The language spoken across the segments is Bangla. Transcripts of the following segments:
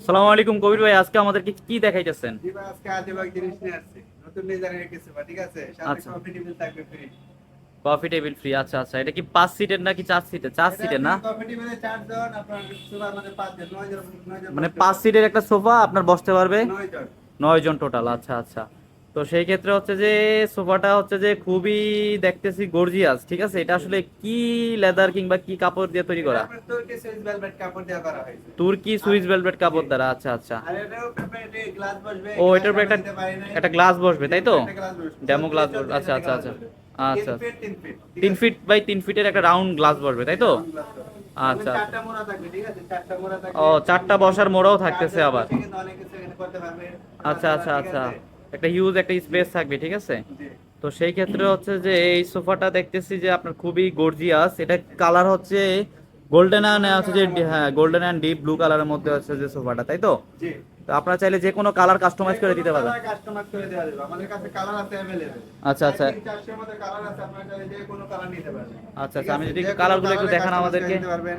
সালামু আলাইকুম কবির ভাই আজকে আমাদেরকে কি দেখাইতেছেন? জি ভাই, আজকে জিনিস নিয়ে আসছে। নতুন ডিজাইনের ভাই, ঠিক আছে? সাথে কফি টেবিল থাকবে ফ্রি কফি টেবিল ফ্রি আচ্ছা আচ্ছা। এটা কি পাঁচ সিটের নাকি চার সিটের চার সিটের না? কফি টেবিলে চার জন আপনার sofa মধ্যে পাঁচজন, নয় জন মানে পাঁচ সিটের একটা সোফা আপনার বসতে পারবে? নয়জন। নয় জন। টোটাল আচ্ছা আচ্ছা। তো সেই ক্ষেত্রে হচ্ছে যে সোফাটা হচ্ছে যে খুবই দেখতেছি গর্জিয়াস ঠিক আছে এটা আসলে কি লেদার কিংবা কি কাপড় দিয়ে তৈরি করা তুর্কি Swiss velvet কাপড় দিয়ে করা হয়েছে। তুর্কি সুইস ভেলভেট কাপড় দ্বারা আচ্ছা আচ্ছা বসবে, ও এটার উপরে একটা। একটা গ্লাস বসবে তাই তো ডেমো গ্লাস বসবে আচ্ছা আচ্ছা আচ্ছা আচ্ছা তিন feet, তিন? ফিট বাই তিন ফিটের একটা রাউন্ড গ্লাস বসবে তাই তো বসবে। আচ্ছা। ও চারটা বসার মোড়াও থাকতেছে আবার। আচ্ছা আচ্ছা আচ্ছা? একটা হিউজ একটা স্পেস থাকবে ঠিক আছে জি। তো সেই ক্ষেত্রে হচ্ছে যে এই সোফাটা দেখতেছি যে আপনার খুবই গর্জিয়াস এটা কালার হচ্ছে গোল্ডেন অ্যান্ড হচ্ছে যে হ্যাঁ গোল্ডেন অ্যান্ড ডিপ ব্লু কালারের মধ্যে হচ্ছে যে সোফাটা তাই তো জি। তো আপনারা চাইলে যে কোনো কালার কাস্টমাইজ করে দিতে পারবেন কাস্টমাইজ করে দেওয়া যাবে আমাদের কাছে কালার আছে अवेलेबल আচ্ছা, আচ্ছা। চারশোর মধ্যে কালার আছে আপনারা চাইলে যে কোনো কালার নিতে পারবেন আচ্ছা, ঠিক আচ্ছা, আমি আছে? যদি যে একটু কোনো কালারগুলো একটু কালারে দেখান customize আমাদেরকে। করে নিতে পারবেন।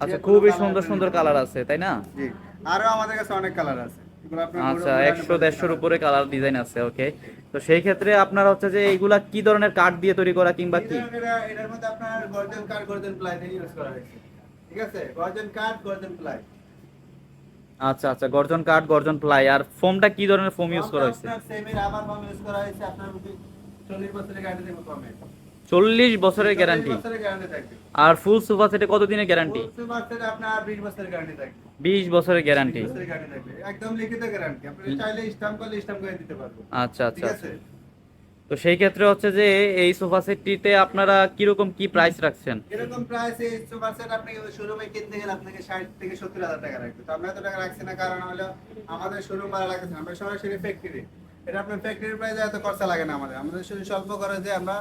আচ্ছা যে কোনো খুবই কালার সুন্দর আপনি সুন্দর নিতে কালার পারবেন। আছে তাই না জি আরো আমাদের কাছে অনেক কালার আছে এগুলো আপনার আচ্ছা একশো দেড়শোর উপরে কালার ডিজাইন আছে ওকে তো সেই ক্ষেত্রে আপনার হচ্ছে যে এইগুলা কি ধরনের কাঠ দিয়ে তৈরি করা কিংবা কি? এটার মধ্যে আপনার গর্জন কাঠ গর্জন প্লাই ইউজ করা হয়েছে। ঠিক আছে? গর্জন কাঠ গর্জন প্লাই আচ্ছা আচ্ছা গর্জন কাঠ গর্জন প্লাই আর ফোমটা কি ধরনের ফোম ইউজ করা হয়েছে? আপনার সেমি রাবার ফর্ম ইউজ করা হয়েছে আপনার 40 বছরের চল্লিশ বছরের গ্যারান্টি আর ফুল সোফা সেটে কত দিনের গ্যারান্টি আপনার 20 বছরের বিশ বছরের গ্যারান্টি 20 বছরের গ্যারান্টি থাকবে। একদম লিখিত গ্যারান্টি আপনি চাইলে স্ট্যাম্প করলে স্ট্যাম্প করে দিতে পারব। আচ্ছা আচ্ছা তো সেই ক্ষেত্রে হচ্ছে যে এই সোফা সেটটিতে আপনারা কীরকম কি প্রাইস রাখছেন? এরকম প্রাইস এই সুপার সেট আপনি শোরুমে কিনতে গেলে আপনাকে 60 থেকে 70 হাজার টাকা রাখবে। তো আমরা এত টাকা রাখছি না কারণ হলো আমাদের শোরুম ভাড়া লাগছে না। আমরা সরাসরি ফ্যাক্টরি এটা আপনার ফ্যাক্টরি প্রাইসে এত খরচা লাগে না আমাদের। আমাদের শুধু স্বল্প করে যে আমরা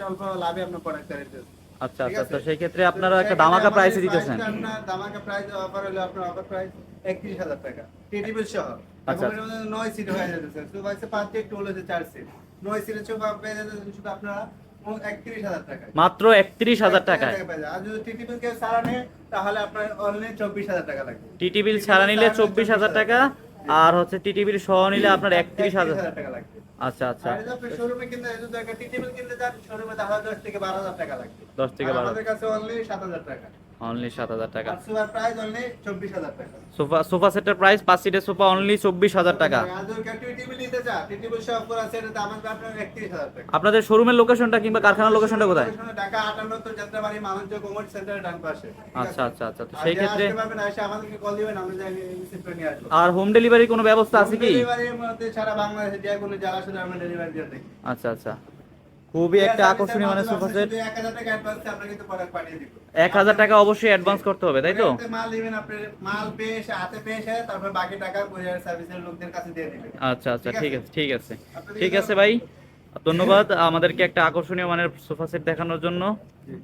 স্বল্প লাভে প্রোডাক্ট তৈরি আচ্ছা আচ্ছা। সেই ক্ষেত্রে আপনারা একটা দামাকা প্রাইসে দিতেছেন দামাকা প্রাইস অফার হলো আপনার অফার প্রাইস 31000 টাকা। টিটিবি সহ। আচ্ছা। নয় সিট হয়ে যাচ্ছে। তো ভাইসে পাঁচ সিট টোল হচ্ছে চার সিট নয় সিটের পেয়ে যাচ্ছে শুধু আপনারা টাকা মাত্র একত্রিশ হাজার টাকায়? আর যদি টিটিবি কেউ সারা নেয় তাহলে আপনার অনলি 24000 টাকা টিটি বিল ছাড়া নিলে চব্বিশ হাজার টাকা। আর হচ্ছে টিটিভির সহ নিলে আপনার একত্রিশ হাজার। টাকা লাগবে। আচ্ছা আচ্ছা। আর যদি শোরুমে কিনতে যদি টিটিবি কিনতে যান শোরুমে তাহলে 10 থেকে 12000 টাকা লাগবে। দশ থেকে আর বারো। আমাদের কাছে অনলি 7000 টাকা। অনলি সাত হাজার টাকা। আর সুপার প্রাইস অনলি 24000 টাকা। সোফা সোফা সেটের প্রাইস পাঁচ সিটের সোফা অনলি চব্বিশ হাজার টাকা। আর যদি কেউ নিতে চান টিটিবি শপ করা আছে এটা দাম আসবে আপনার 31000 টাকা। আপনাদের শোরুমের লোকেশনটা কিংবা কারখানার লোকেশনটা কোথায়? ঢাকা 58 যাত্রাবাড়ি মানুষ কমার্স সেন্টারের ডান পাশে। আচ্ছা আচ্ছা আচ্ছা তো সেই ক্ষেত্রে আসতে পারবেন এসে আমাদেরকে কল দিবেন আমরা যাই রিসিভ নিয়ে আসব। আর হোম ডেলিভারির কোনো ব্যবস্থা আছে কি? ডেলিভারির মধ্যে সারা বাংলাদেশে যে কোনো জেলা শুধু আমরা ডেলিভারি দিয়ে থাকি। আচ্ছা আচ্ছা। খুবই একটা আকর্ষণীয় মানে সোফা সেট। এক হাজার টাকা অ্যাডভান্স আমরা কিন্তু প্রোডাক্ট পাঠিয়ে দিব। এক হাজার টাকা অবশ্যই অ্যাডভান্স করতে হবে তাই তো? মাল দিবেন আপনি মাল পেয়ে হাতে পেয়ে তারপর বাকি টাকা কুরিয়ার সার্ভিসের লোকদের কাছে দিয়ে দিবেন। আচ্ছা আচ্ছা ঠিক আছে? আছে ঠিক আছে। ঠিক আছে ভাই ধন্যবাদ আমাদেরকে একটা আকর্ষণীয় মানের সোফা সেট দেখানোর জন্য। জি।